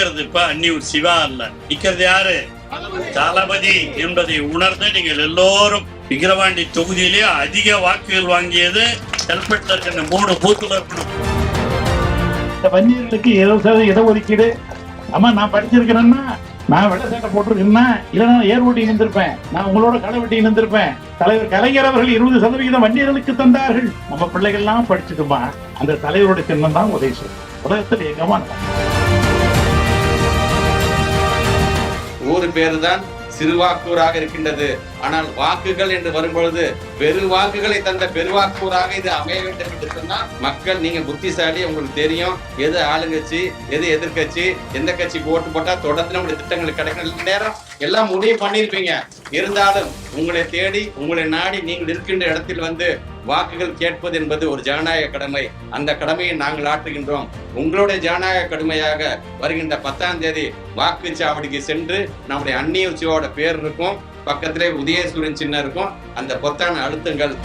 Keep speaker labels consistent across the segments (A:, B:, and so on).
A: அந்நியூர் சிவா அல்ல. நிக்கிறது யாரு? தளபதி என்பதை உணர்ந்து நீங்கள் எல்லோரும் விக்கிரவாண்டி தொகுதியிலே அதிக வாக்குகள் வாங்கியது ஹெல்மெட்ல மூணு பூத்துல இருக்கணும்.
B: இந்த வன்னியர்களுக்கு இருபது சதவீத இடஒதுக்கீடு. அம்மா நான் படிச்சிருக்கிறேன்னா நான் வெள்ள சட்டை போட்டிருக்கேன்னா இல்லைன்னா ஏர் ஓட்டி இருந்திருப்பேன் நான் உங்களோட களை வெட்டி இருந்திருப்பேன் தலைவர் கலைஞர் அவர்கள் இருபது சதவிகிதம் வன்னியர்களுக்கு தந்தார்கள். நம்ம பிள்ளைகள்லாம் படிச்சுட்டுமா அந்த தலைவரோட சின்னம் தான் உதவி செய்யும். உலகத்தில் எங்கம்மா
C: ஊர் பேரு தான் சிறுவாக்கூராக இருக்கின்றது. ஆனால் வாக்குகள் என்று வரும்பொழுது பெரு வாக்குகளை தந்த பெருவாக்கூராக இது அமைய வேண்டும் என்று சொன்னால் மக்கள் நீங்க புத்திசாலி உங்களுக்கு தெரியும் எது ஆளுங்கட்சி எது எதிர்கட்சி எந்த கட்சி ஓட்டு போட்டா தொடர்ந்து நம்முடைய திட்டங்கள் கிடைக்கும் நேரம் எல்லாம் முடிவு பண்ணியிருப்பீங்க. இருந்தாலும் உங்களை தேடி உங்களை நாடி நீங்கள் இருக்கின்ற இடத்தில் வந்து வாக்குகள் கேட்பது என்பது ஒரு ஜனநாயக கடமை. அந்த கடமையை நாங்கள் ஆற்றுகின்றோம். உங்களுடைய ஜனநாயக கடமையாக வருகின்ற பத்தாம் தேதி வாக்குச்சாவடிக்கு சென்று நம்முடைய அந்நிய உச்சியோட பேர் இருக்கும். பக்கத்திலே உதயசூரியன் சின்னம் இருக்கும். அந்த பொத்தான அழுத்தங்கள்.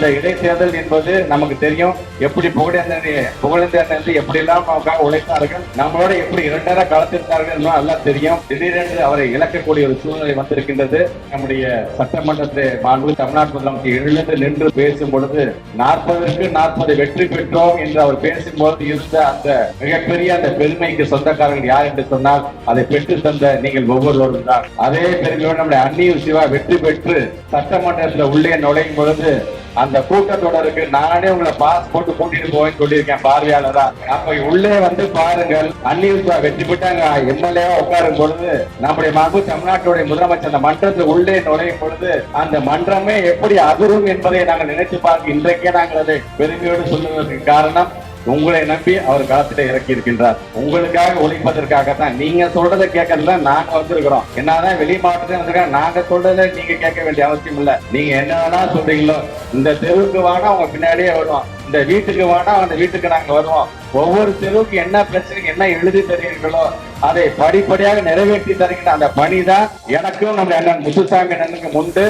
D: இந்த இடைத்தேர்தல் என்பது நமக்கு தெரியும். எப்படி புகழேந்தனை புகழேந்தன் எப்படி எல்லாம் நமக்காக உழைத்தார்கள் நம்மளோட எப்படி இரண்டரை காலத்திருந்தார்கள் எல்லாம் தெரியும். திடீரென்று அவரை இழக்கக்கூடிய ஒரு சூழ்நிலை வந்திருக்கின்றது. நம்முடைய சட்டமன்றத்தில் மாண்பு தமிழ்நாட்டு முதலமைச்சர் எழுந்து நின்று பேசும் பொழுது நாற்பதற்கு நாற்பது வெற்றி பெற்றோம் என்று அவர் பேசும்போது இருந்த அந்த மிகப்பெரிய அந்த பெருமைக்கு சொந்தக்காரர்கள் யார் என்று சொன்னால் அதை பெற்று தந்த நீங்கள் ஒவ்வொருவரும் தான். அதே பெருமையோடு நம்முடைய அந்நியூர் சிவா வெற்றி பெற்று சட்டமன்றத்தில் உள்ளே நுழையும் பொழுது அந்த கூட்டத்தொடருக்கு நானே உங்களை பாஸ் போட்டு கூட்டிட்டு போவேன்னு சொல்லியிருக்கேன் பார்வையாளரா. அப்ப உள்ளே வந்து பாருங்கள் அந்நியூர் வெற்றி பெற்றாங்க. எம்எல்ஏவா உட்காரும் பொழுது நம்முடைய மகு தமிழ்நாட்டுடைய முதலமைச்சர் அந்த மன்றத்தில் உள்ளே நுழையும் பொழுது அந்த மன்றமே எப்படி அதிரும் என்பதை நாங்கள் நினைத்து பார்க்க இன்றைக்கே நாங்கள் அதை பெருமையோடு சொல்லுவதற்கு காரணம். உங்களை நம்பி அவர் களத்திலே இறக்கி இருக்கின்றார். உங்களுக்காக ஒழிப்பதற்காகத்தான் நீங்க சொல்றதை கேட்கறதுல நாங்க வந்திருக்கிறோம். என்னதான் வெளி மாவட்டத்தை வந்திருக்கோம் நாங்க சொல்றதை நீங்க கேட்க வேண்டிய அவசியம் இல்ல. நீங்க என்ன வேணா சொல்றீங்களோ இந்த தெருவுக்கு வானா உங்க பின்னாடியே வருவோம் இந்த வீட்டுக்கு வானா அந்த வீட்டுக்கு நாங்க வருவோம். ஒவ்வொரு தெருவுக்கு என்ன பிரச்சனை என்ன எழுதி தருகிறீர்களோ அதை படிப்படியாக நிறைவேற்றி தருகின்ற அந்த பணி தான் எனக்கும் நம்ம அண்ணன் முத்துசாமி அண்ணனுக்கு முன்பு